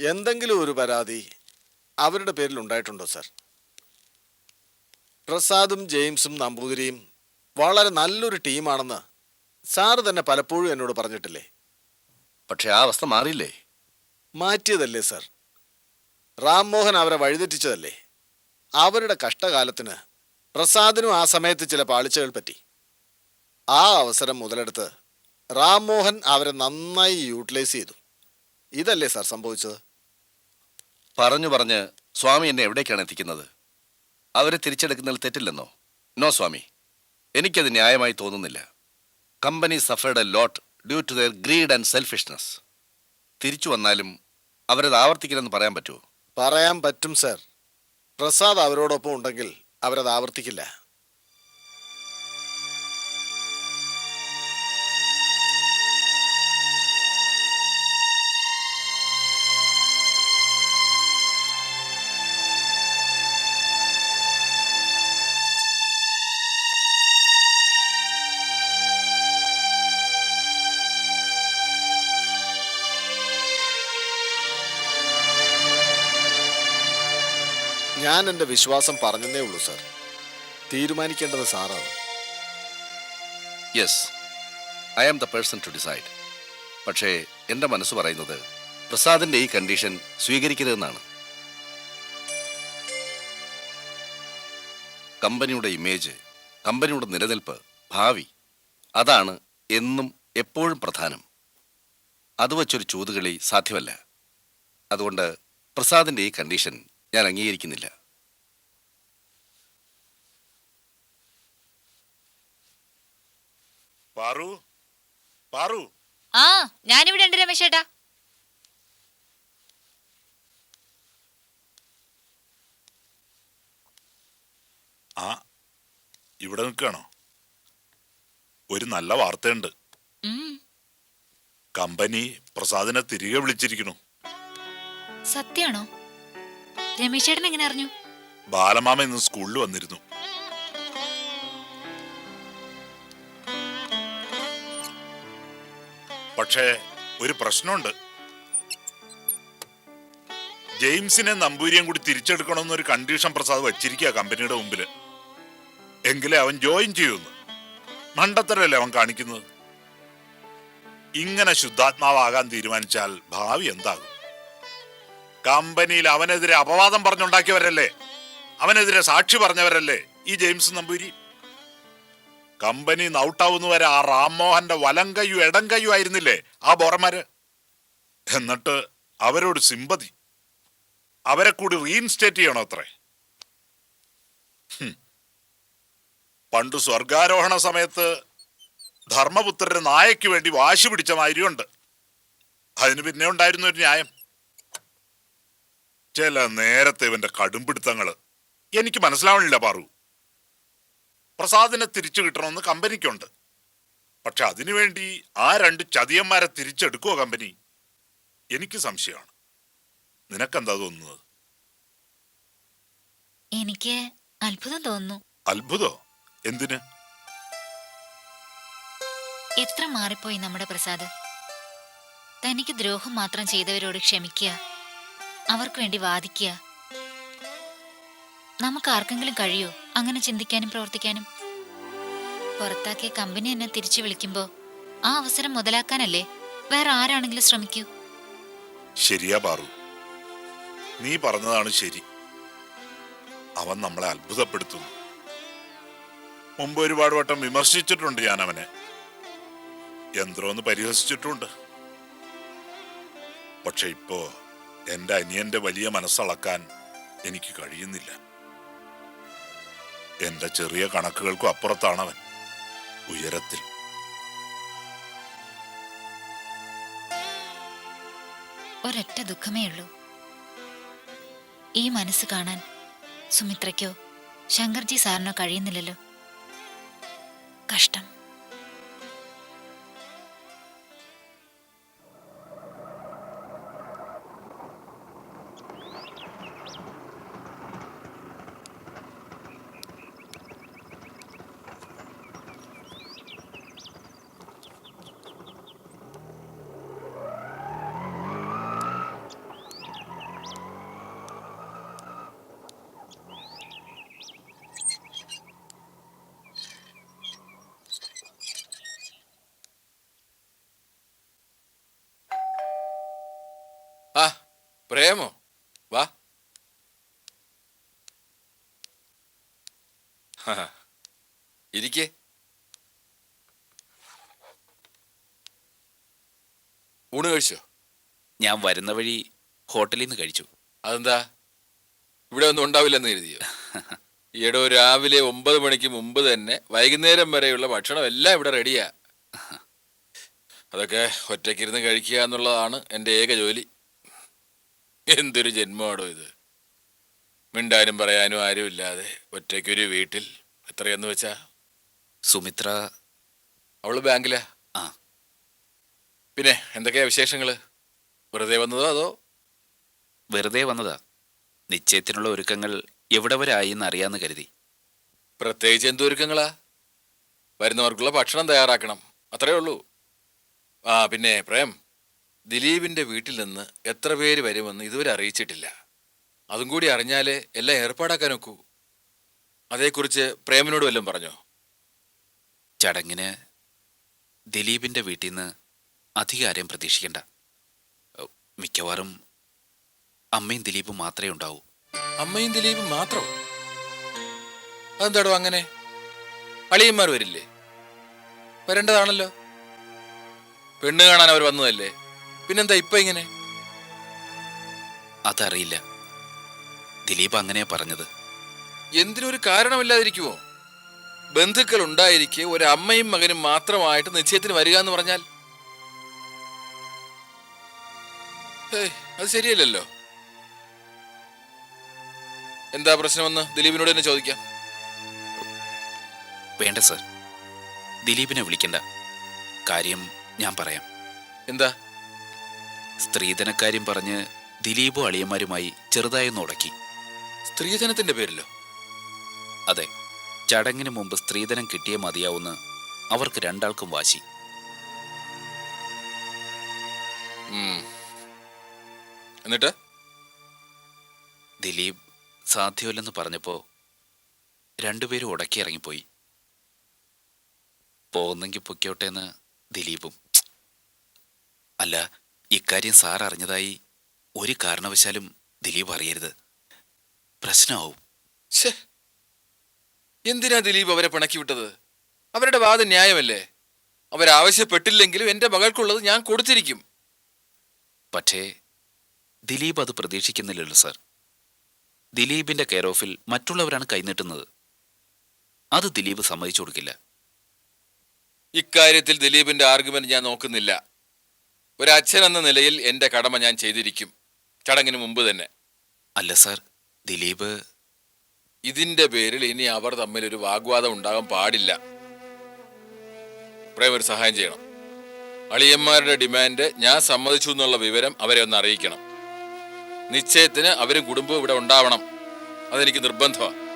എന്തെങ്കിലും ഒരു പരാതി അവരുടെ പേരിൽ ഉണ്ടായിട്ടുണ്ടോ സാർ? പ്രസാദും ജെയിംസും നമ്പൂതിരിയും വളരെ നല്ലൊരു ടീമാണെന്ന് സാറ് തന്നെ പലപ്പോഴും എന്നോട് പറഞ്ഞിട്ടില്ലേ? പക്ഷെ ആ അവസ്ഥ മാറിയില്ലേ? മാറ്റിയതല്ലേ സർ? റാംമോഹൻ അവരെ വഴിതെറ്റിച്ചതല്ലേ? അവരുടെ കഷ്ടകാലത്തിന് പ്രസാദിനും ആ സമയത്ത് ചില പാളിച്ചകൾ പറ്റി. ആ അവസരം മുതലെടുത്ത് റാംമോഹൻ അവരെ നന്നായി യൂട്ടിലൈസ് ചെയ്തു. ഇതല്ലേ സാർ സംഭവിച്ചത്? പറഞ്ഞു പറഞ്ഞ് സ്വാമി എന്നെ എവിടേക്കാണ് എത്തിക്കുന്നത്? അവരെ തിരിച്ചെടുക്കുന്നതിൽ തെറ്റില്ലെന്നോ? നോ സ്വാമി. എനിക്കത് ന്യായമായി തോന്നുന്നില്ല. Company suffered a lot due to their greed and selfishness തിരിച്ചു വന്നാലും അവരത് ആവർത്തിക്കില്ലെന്ന് പറയാൻ പറ്റുമോ? പറയാൻ പറ്റും സർ പ്രസാദ് അവരോടൊപ്പം ഉണ്ടെങ്കിൽ അവരത് ആവർത്തിക്കില്ല. ഞാൻ എന്റെ വിശ്വാസം പറഞ്ഞതേ ഉള്ളൂ സാർ. തീരുമാനിക്കേണ്ടത് സാറാണ്. Yes I am the person to decide പക്ഷേ എന്റെ മനസ്സ് പറയുന്നത് പ്രസാദിന്റെ ഈ കണ്ടീഷൻ സ്വീകരിക്കരുതെന്നാണ്. കമ്പനിയുടെ ഇമേജ് കമ്പനിയുടെ നിലനിൽപ്പ് ഭാവി അതാണ് എന്നും എപ്പോഴും പ്രധാനം. അത് വച്ചൊരു ചൂതുകളി സാധ്യമല്ല. അതുകൊണ്ട് പ്രസാദിന്റെ ഈ കണ്ടീഷൻ ഞാൻ അംഗീകരിക്കുന്നില്ല. പാറു? പാറു? ആ ഞാനിവിടെ ഉണ്ട് രമേശേട്ടാ ആ ഇവിടെ നിൽക്കണോ ഒരു നല്ല വാർത്തയുണ്ട്. കമ്പനി പ്രസാദിനെ തിരികെ വിളിച്ചിരിക്കുന്നു. സത്യാണോ? രമേശേട്ടൻ എങ്ങനെ അറിഞ്ഞു? ബാലമാമ ഇന്ന് സ്കൂളിൽ വന്നിരുന്നു. പക്ഷേ ഒരു പ്രശ്നമുണ്ട്. ജെയിംസിനെ നമ്പൂരിയും കൂടി തിരിച്ചെടുക്കണമെന്നൊരു കണ്ടീഷൻ പ്രസാദ് വച്ചിരിക്കുക കമ്പനിയുടെ മുമ്പിൽ എങ്കിലേ അവൻ ജോയിൻ ചെയ്യുന്നു. മണ്ടത്തരല്ലേ അവൻ കാണിക്കുന്നത്? ഇങ്ങനെ ശുദ്ധാത്മാവാകാൻ തീരുമാനിച്ചാൽ ഭാവി എന്താകും? കമ്പനിയിൽ അവനെതിരെ അപവാദം പറഞ്ഞുണ്ടാക്കിയവരല്ലേ? അവനെതിരെ സാക്ഷി പറഞ്ഞവരല്ലേ ഈ ജെയിംസ് നമ്പൂരി കമ്പനി നൗട്ടാവുന്നവരെ ആ റാംമോഹന്റെ വലം കയ്യും ഇടം കയ്യും ആയിരുന്നില്ലേ ആ ബോറന്മാര്? എന്നിട്ട് അവരോട് സിമ്പതി. അവരെ കൂടി റീഇൻസ്റ്റേറ്റ് ചെയ്യണോ അത്രേ? പണ്ട് സ്വർഗാരോഹണ സമയത്ത് ധർമ്മപുത്രന്റെ നായയ്ക്ക് വേണ്ടി വാശി പിടിച്ച മാതിരിയുണ്ട്. അതിന് പിന്നെ ഉണ്ടായിരുന്നു ഒരു ന്യായം. ചില നേരത്തെ ഇവന്റെ കടുംപിടുത്തങ്ങൾ. എനിക്ക് മനസ്സിലാവണില്ല പാറു. പ്രസാദിനെ തിരിച്ചു കിട്ടണമെന്ന് കമ്പനിക്കുണ്ട്. പക്ഷെ അതിനുവേണ്ടി ആ രണ്ട് ചതിയന്മാരെ തിരിച്ചെടുക്കുമോ കമ്പനി? എനിക്ക് സംശയമാണ്. നിനക്കെന്താ തോന്നുന്നത്? എനിക്ക് അത്ഭുതം തോന്നുന്നു. അത്ഭുതോ? എന്തിന്? എത്ര മാറിപ്പോയി നമ്മുടെ പ്രസാദ്? തനിക്ക് ദ്രോഹം മാത്രം ചെയ്തവരോട് ക്ഷമിക്കുക അവർക്ക് വേണ്ടി വാദിക്കുക നമുക്ക് ആർക്കെങ്കിലും കഴിയോ? അങ്ങനെ ചിന്തിക്കാനും പ്രവർത്തിക്കാനും. പുറത്താക്കിയ കമ്പനി എന്നെ തിരിച്ചു വിളിക്കുമ്പോ ആ അവസരം മുതലാക്കാനല്ലേ? വേറെ ആരാണെങ്കിലും ശ്രമിക്കൂ. ശരിയാ പാറു. നീ പറഞ്ഞതാണ് ശരി. അവൻ നമ്മളെ അത്ഭുതപ്പെടുത്തുന്നു. മുമ്പ് ഒരുപാട് വട്ടം വിമർശിച്ചിട്ടുണ്ട് ഞാൻ അവനെ യന്ത്രമെന്ന് പരിഹസിച്ചിട്ടുണ്ട്. പക്ഷെ ഇപ്പോ എന്റെ അനിയന്റെ വലിയ മനസ്സളക്കാൻ എനിക്ക് കഴിയുന്നില്ല. എന്റെ ചെറിയ കണക്കുകൾക്കും അപ്പുറത്താണവൻ. ഉയരത്തിൽ. ഒരൊറ്റ ദുഃഖമേ ഉള്ളൂ. ഈ മനസ്സ് കാണാൻ സുമിത്രയ്ക്കോ ശങ്കർജി സാറിനോ കഴിയുന്നില്ലല്ലോ. കഷ്ടം. പ്രേമോ വാ ഇരിക്കേ ഊണ് കഴിച്ചോ? ഞാൻ വരുന്ന വഴി ഹോട്ടലിൽ നിന്ന് കഴിച്ചു. അതെന്താ? ഇവിടെ ഒന്നും ഉണ്ടാവില്ലെന്ന് കരുതിയോ? ഈയിടെ രാവിലെ ഒമ്പത് മണിക്ക് മുമ്പ് തന്നെ വൈകുന്നേരം വരെയുള്ള ഭക്ഷണം എല്ലാം ഇവിടെ റെഡിയാ അതൊക്കെ ഒറ്റയ്ക്കിരുന്ന് കഴിക്കുക എന്നുള്ളതാണ് എന്റെ ഏക ജോലി. എന്തൊരു ജന്മമാണോ ഇത്? മിണ്ടാനും പറയാനും ആരുമില്ലാതെ ഒറ്റയ്ക്കൊരു വീട്ടിൽ എത്രയെന്ന് വെച്ചാ? സുമിത്ര. അവൾ ബാങ്കിലാ? ആ. പിന്നെ എന്തൊക്കെയാ വിശേഷങ്ങൾ? വെറുതെ വന്നതോ അതോ? വെറുതെ വന്നതാ. നിശ്ചയത്തിനുള്ള ഒരുക്കങ്ങൾ എവിടെ വരെ ആയി എന്ന് അറിയാന്ന് കരുതി. പ്രത്യേകിച്ച് എന്തൊരുക്കങ്ങളാ വരുന്നവർക്കുള്ള ഭക്ഷണം തയ്യാറാക്കണം. അത്രേ ഉള്ളൂ. ആ പിന്നെ പ്രേം ദിലീപിന്റെ വീട്ടിൽ നിന്ന് എത്ര പേര് വരുമെന്ന് ഇതുവരെ അറിയിച്ചിട്ടില്ല. അതും കൂടി അറിഞ്ഞാലേ എല്ലാം ഏർപ്പാടാക്കാൻ ഒക്കൂ. അതേക്കുറിച്ച് പ്രേമനോട് വല്ലതും പറഞ്ഞോ? ചടങ്ങിന് ദിലീപിന്റെ വീട്ടിൽ നിന്ന് അധികാരം പ്രതീക്ഷിക്കണ്ട. മിക്കവാറും അമ്മയും ദിലീപും മാത്രമേ ഉണ്ടാവൂ. അമ്മയും ദിലീപും മാത്രം? അതെന്താടോ അങ്ങനെ? അളിയന്മാർ വരില്ലേ? വരേണ്ടതാണല്ലോ. പെണ്ണ് കാണാൻ അവർ വന്നതല്ലേ? പിന്നെന്താ ഇപ്പൊ ഇങ്ങനെ? അതറിയില്ല. ദിലീപ് അങ്ങനെ പറഞ്ഞത്. എന്തിനൊരു കാരണമില്ലാതിരിക്കുമോ ബന്ധുക്കൾ ഉണ്ടായിരിക്കെ ഒരു അമ്മയും മകനും മാത്രമായിട്ട് നിശ്ചയത്തിന് വരിക എന്ന് പറഞ്ഞാൽ അത് ശരിയല്ലല്ലോ. എന്താ പ്രശ്നമെന്ന് ദിലീപിനോട് തന്നെ ചോദിക്കാം. വേണ്ട സർ. ദിലീപിനെ വിളിക്കണ്ട. കാര്യം ഞാൻ പറയാം. എന്താ? സ്ത്രീധനക്കാര്യം പറഞ്ഞ് ദിലീപും അളിയന്മാരുമായി ചെറുതായൊന്ന് ഉടക്കി. സ്ത്രീധനത്തിന്റെ പേരിലോ? അതെ ചടങ്ങിന് മുമ്പ് സ്ത്രീധനം കിട്ടിയേ മതിയാവുന്ന അവർക്ക് രണ്ടാൾക്കും വാശി. എന്നിട്ട്? ദിലീപ് സാധ്യമല്ലെന്ന് പറഞ്ഞപ്പോ രണ്ടുപേരും ഉടക്കി ഇറങ്ങിപ്പോയി. പോകുന്നെങ്കിൽ പൊക്കോട്ടെ എന്ന് ദിലീപും. അല്ല ഇക്കാര്യം സാർ അറിഞ്ഞതായി ഒരു കാരണവശാലും ദിലീപ് അറിയരുത് പ്രശ്നമാവും. ഛേ! എന്തിനാ ദിലീപ് അവരെ പിണക്കി വിട്ടത് അവരുടെ വാദം ന്യായമല്ലേ? അവരാവശ്യപ്പെട്ടില്ലെങ്കിലും എന്റെ മകൾക്കുള്ളത് ഞാൻ കൊടുത്തിരിക്കും. പക്ഷേ ദിലീപ് അത് പ്രതീക്ഷിക്കുന്നില്ലല്ലോ സാർ. ദിലീപിന്റെ കെയർ ഓഫിൽ മറ്റുള്ളവരാണ് കൈനീട്ടുന്നത്. അത് ദിലീപ് സമ്മതിച്ചു കൊടുക്കില്ല. ഇക്കാര്യത്തിൽ ദിലീപിന്റെ ആർഗ്യുമെന്റ് ഞാൻ നോക്കുന്നില്ല. ഒരു അച്ഛൻ എന്ന നിലയിൽ എന്റെ കടമ ഞാൻ ചെയ്തിരിക്കും. ചടങ്ങിന് മുമ്പ് തന്നെ. അല്ല സാർ ദിലീപ്. ഇതിന്റെ പേരിൽ ഇനി അവർ തമ്മിൽ ഒരു വാഗ്വാദം ഉണ്ടാകാൻ പാടില്ല. പ്രേം ഒരു സഹായം ചെയ്യണം. അളിയന്മാരുടെ ഡിമാൻഡ് ഞാൻ സമ്മതിച്ചു എന്നുള്ള വിവരം അവരെ ഒന്ന് അറിയിക്കണം. നിശ്ചയത്തിന് അവരും കുടുംബവും ഇവിടെ ഉണ്ടാവണം. അതെനിക്ക് നിർബന്ധമാണ്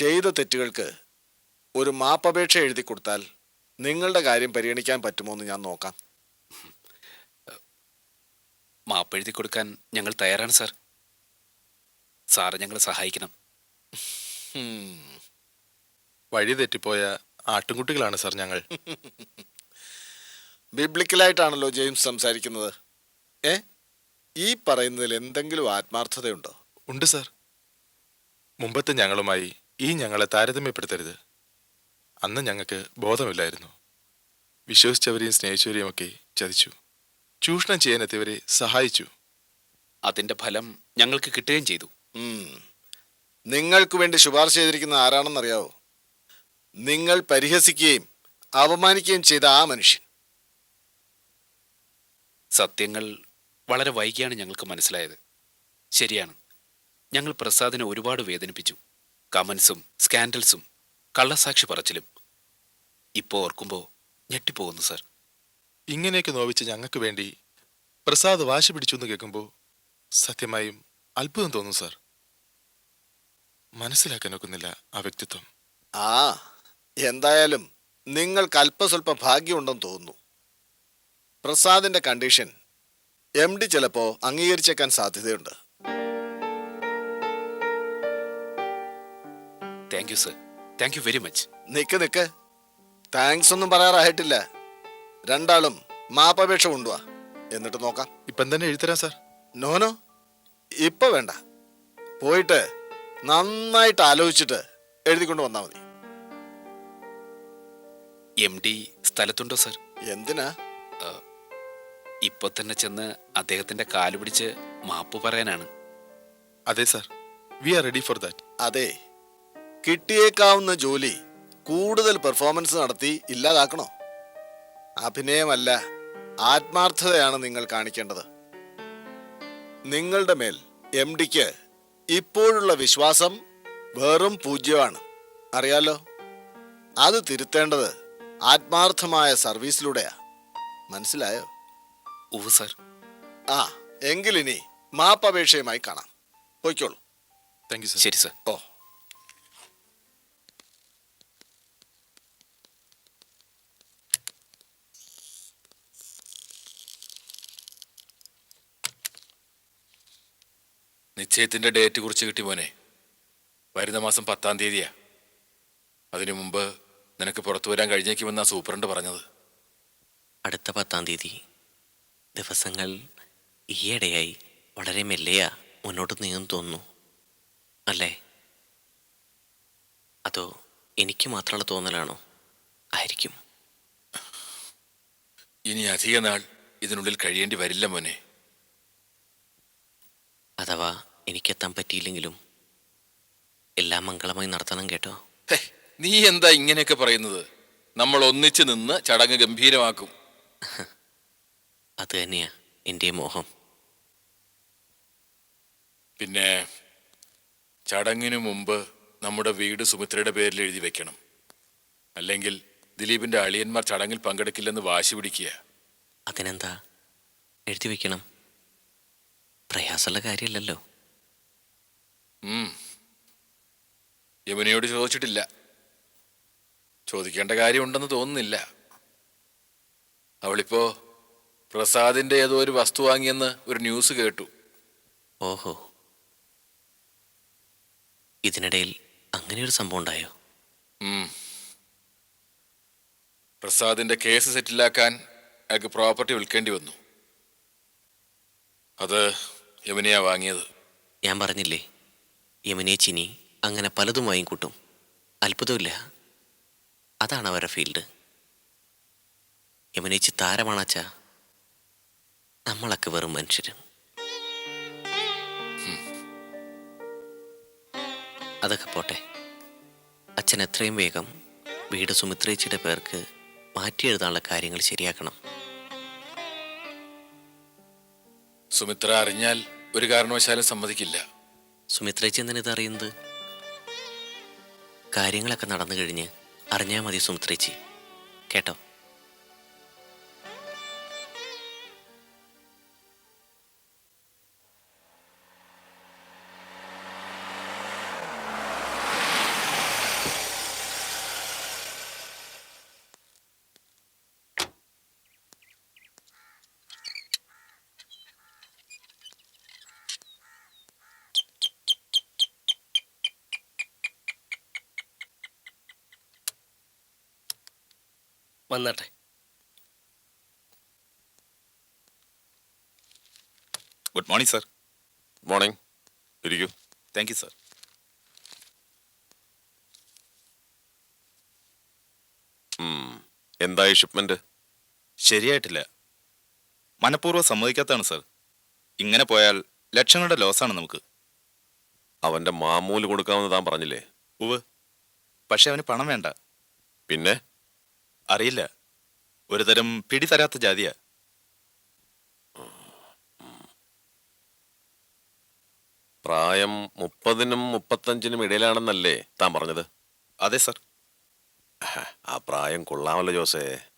ചെയ്ത തെറ്റുകൾക്ക് ഒരു മാപ്പപേക്ഷ എഴുതി കൊടുത്താൽ നിങ്ങളുടെ കാര്യം പരിഗണിക്കാൻ പറ്റുമോ എന്ന് ഞാൻ നോക്കാം. മാപ്പ് എഴുതി കൊടുക്കാൻ ഞങ്ങൾ തയ്യാറാണ് സാർ. സാറ് ഞങ്ങളെ സഹായിക്കണം. വഴി തെറ്റിപ്പോയ ആട്ടുംകുട്ടികളാണ് സാർ ഞങ്ങൾ. ബിബ്ലിക്കലായിട്ടാണല്ലോ ജെയിംസ് സംസാരിക്കുന്നത്. ഏ? ഈ പറയുന്നതിൽ എന്തെങ്കിലും ആത്മാർത്ഥതയുണ്ടോ? ഉണ്ട് സാർ. മുമ്പത്തെ ഞങ്ങളുമായി ഈ ഞങ്ങളെ താരതമ്യപ്പെടുത്തരുത്. അന്ന് ഞങ്ങൾക്ക് ബോധമില്ലായിരുന്നു. വിശ്വസിച്ചവരെയും സ്നേഹിച്ചവരെയും ഒക്കെ ചതിച്ചു. ചൂഷണം ചെയ്യാനെത്തിയവരെ സഹായിച്ചു. അതിന്റെ ഫലം ഞങ്ങൾക്ക് കിട്ടുകയും ചെയ്തു. നിങ്ങൾക്ക് വേണ്ടി ശുപാർശ ചെയ്തിരിക്കുന്ന ആരാണെന്നറിയാവോ? നിങ്ങൾ പരിഹസിക്കുകയും അപമാനിക്കുകയും ചെയ്ത ആ മനുഷ്യൻ. സത്യങ്ങൾ വളരെ വൈകിയാണ് ഞങ്ങൾക്ക് മനസ്സിലായത്. ശരിയാണ്. ഞങ്ങൾ പ്രസാദിനെ ഒരുപാട് വേദനിപ്പിച്ചു. കമൻസും സ്കാൻഡൽസും കള്ളസാക്ഷി പറച്ചിലും. ഇപ്പോൾ ഓർക്കുമ്പോൾ ഞെട്ടിപ്പോകുന്നു സർ. ഇങ്ങനെയൊക്കെ നോവിച്ച് ഞങ്ങൾക്ക് വേണ്ടി പ്രസാദ് വാശി പിടിച്ചു എന്ന് കേൾക്കുമ്പോൾ സത്യമായും അത്ഭുതം തോന്നും സാർ. മനസ്സിലാക്കാൻ ഒക്കുന്നില്ല ആ വ്യക്തിത്വം. ആ എന്തായാലും നിങ്ങൾക്ക് അല്പസ്വല്പ ഭാഗ്യമുണ്ടെന്ന് തോന്നുന്നു. പ്രസാദിന്റെ കണ്ടീഷൻ എം ഡി ചിലപ്പോ അംഗീകരിച്ചേക്കാൻ സാധ്യതയുണ്ട്. Thank you sir. Thank you very much. നിക്ക് നിക്ക്. താങ്ക്സ് ഒന്നും പറയാറായിട്ടില്ല. രണ്ടാളും മാപ്പപേക്ഷ കൊണ്ടുവാ. എന്നിട്ട് നോക്കാം. ഇപ്പം തന്നെ എഴുതരാം സാർ. നോനോ ഇപ്പൊ വേണ്ട. പോയിട്ട് നന്നായിട്ട് ആലോചിച്ചിട്ട് എഴുതിക്കൊണ്ട് വന്നാൽ മതി. എം ഡി സ്ഥലത്തുണ്ടോ സാർ? എന്തിനാ? ഇപ്പൊ തന്നെ ചെന്ന് അദ്ദേഹത്തിന്റെ കാൽ പിടിച്ച് മാപ്പ് പറയാനാണ്. അതെ sir. We are ready for that. അതെ. കിട്ടിയേക്കാവുന്ന ജോലി കൂടുതൽ പെർഫോമൻസ് നടത്തി ഇല്ലാതാക്കണോ? അഭിനയമല്ല ആത്മാർത്ഥതയാണ് നിങ്ങൾ കാണിക്കേണ്ടത്. നിങ്ങളുടെ മേൽ എം ഡിക്ക് ഇപ്പോഴുള്ള വിശ്വാസം വെറും പൂജ്യമാണ്. അറിയാലോ? അത് തിരുത്തേണ്ടത് ആത്മാർത്ഥമായ സർവീസിലൂടെയാ. മനസ്സിലായോ? ഓ സർ. ആ എങ്കിലിനി മാപ്പപേക്ഷയുമായി കാണാം. പോയിക്കോളൂ. Thank you sir. ശരി സർ. ഓ. നിശ്ചയത്തിന്റെ ഡേറ്റ് കുറിച്ച് കിട്ടി മോനെ. വരുന്ന മാസം പത്താം തീയതിയാ. അതിനു മുമ്പ് നിനക്ക് പുറത്തു വരാൻ കഴിഞ്ഞേക്കുമെന്നാ സൂപ്രണ്ട് പറഞ്ഞത്. അടുത്ത പത്താം തീയതി ദിവസങ്ങൾ ഈയിടെയായി വളരെ മെല്ലെയാ മുന്നോട്ട് നീങ്ങുന്നു തോന്നുന്നു. അല്ലേ? അതോ എനിക്ക് മാത്രമുള്ള തോന്നലാണോ? ആയിരിക്കും. ഇനി അധിക നാൾ ഇതിനുള്ളിൽ കഴിയേണ്ടി വരില്ല മോനെ. അഥവാ എനിക്കെത്താൻ പറ്റിയില്ലെങ്കിലും എല്ലാം മംഗളമായി നടത്തണം കേട്ടോ. നീ എന്താ ഇങ്ങനെയൊക്കെ പറയുന്നത്? നമ്മൾ ഒന്നിച്ചു നിന്ന് ചടങ്ങ് ഗംഭീരമാക്കും. അത് തന്നെയാ എന്റെ മോഹം. പിന്നെ ചടങ്ങിനു മുമ്പ് നമ്മുടെ വീട് സുമിത്രയുടെ പേരിൽ എഴുതി വെക്കണം. അല്ലെങ്കിൽ ദിലീപിന്റെ അളിയന്മാർ ചടങ്ങിൽ പങ്കെടുക്കില്ലെന്ന് വാശി പിടിക്കുക. അതിനെന്താ? എഴുതി വെക്കണം. പ്രയാസമുള്ള കാര്യമല്ലല്ലോ. യമുനയോട് ചോദിച്ചിട്ടില്ല. ചോദിക്കേണ്ട കാര്യമുണ്ടെന്ന് തോന്നുന്നില്ല. അവളിപ്പോ പ്രസാദിന്റെ ഏതോ ഒരു വസ്തു വാങ്ങിയെന്ന് ഒരു ന്യൂസ് കേട്ടു. ഓഹോ. ഇതിനിടയിൽ അങ്ങനെ ഒരു സംഭവം ഉണ്ടായോ? പ്രസാദിന്റെ കേസ് സെറ്റിലാക്കാൻ അയാൾക്ക് പ്രോപ്പർട്ടി വിൽക്കേണ്ടി വന്നു. അത് യമുനയാ വാങ്ങിയത്. ഞാൻ പറഞ്ഞില്ലേ? യമുനെ ചിനി അങ്ങനെ പലതും വാങ്ങിക്കൂട്ടും. അത്ഭുതമില്ല അതാണ് അവരുടെ ഫീൽഡ്. യമുനേച്ചി താരമാണാച്ച. നമ്മളൊക്കെ വെറും മനുഷ്യർ അതൊക്കെ പോട്ടെ. അച്ഛൻ എത്രയും വേഗം വീട് സുമിത്രേച്ചിയുടെ പേർക്ക് മാറ്റി എഴുതാനുള്ള കാര്യങ്ങൾ ശരിയാക്കണം. സുമിത്ര അറിഞ്ഞാൽ ഒരു കാരണവശാലും സമ്മതിക്കില്ല. സുമിത്രേച്ചി എന്തിനാ ഇത് അറിയുന്നത്? കാര്യങ്ങളൊക്കെ നടന്നു കഴിഞ്ഞ് അറിഞ്ഞാൽ മതി സുമിത്രേച്ചി. കേട്ടോ? വന്നട്ടെ. ഗുഡ് മോർണിംഗ് സർ മോർണിംഗ് ഇരിക്കൂ താങ്ക് യു സാർ എന്തായി ഷിപ്മെന്റ് ശരിയായിട്ടില്ല. മനഃപൂർവം സമ്മതിക്കാത്തതാണ് സാർ ഇങ്ങനെ പോയാൽ ലക്ഷങ്ങളുടെ ലോസാണ് നമുക്ക്. അവന്റെ മാമൂൽ കൊടുക്കാമെന്ന് താൻ പറഞ്ഞില്ലേ? ഉവ് പക്ഷെ അവന് പണം വേണ്ട. പിന്നെ? അറിയില്ല. ഒരു തരം പിടി തരാത്ത ജാതിയാ. പ്രായം മുപ്പതിനും മുപ്പത്തഞ്ചിനും ഇടയിലാണെന്നല്ലേ താൻ പറഞ്ഞത്? അതെ സർ. ആ പ്രായം കൊള്ളാമല്ലോ ജോസേ.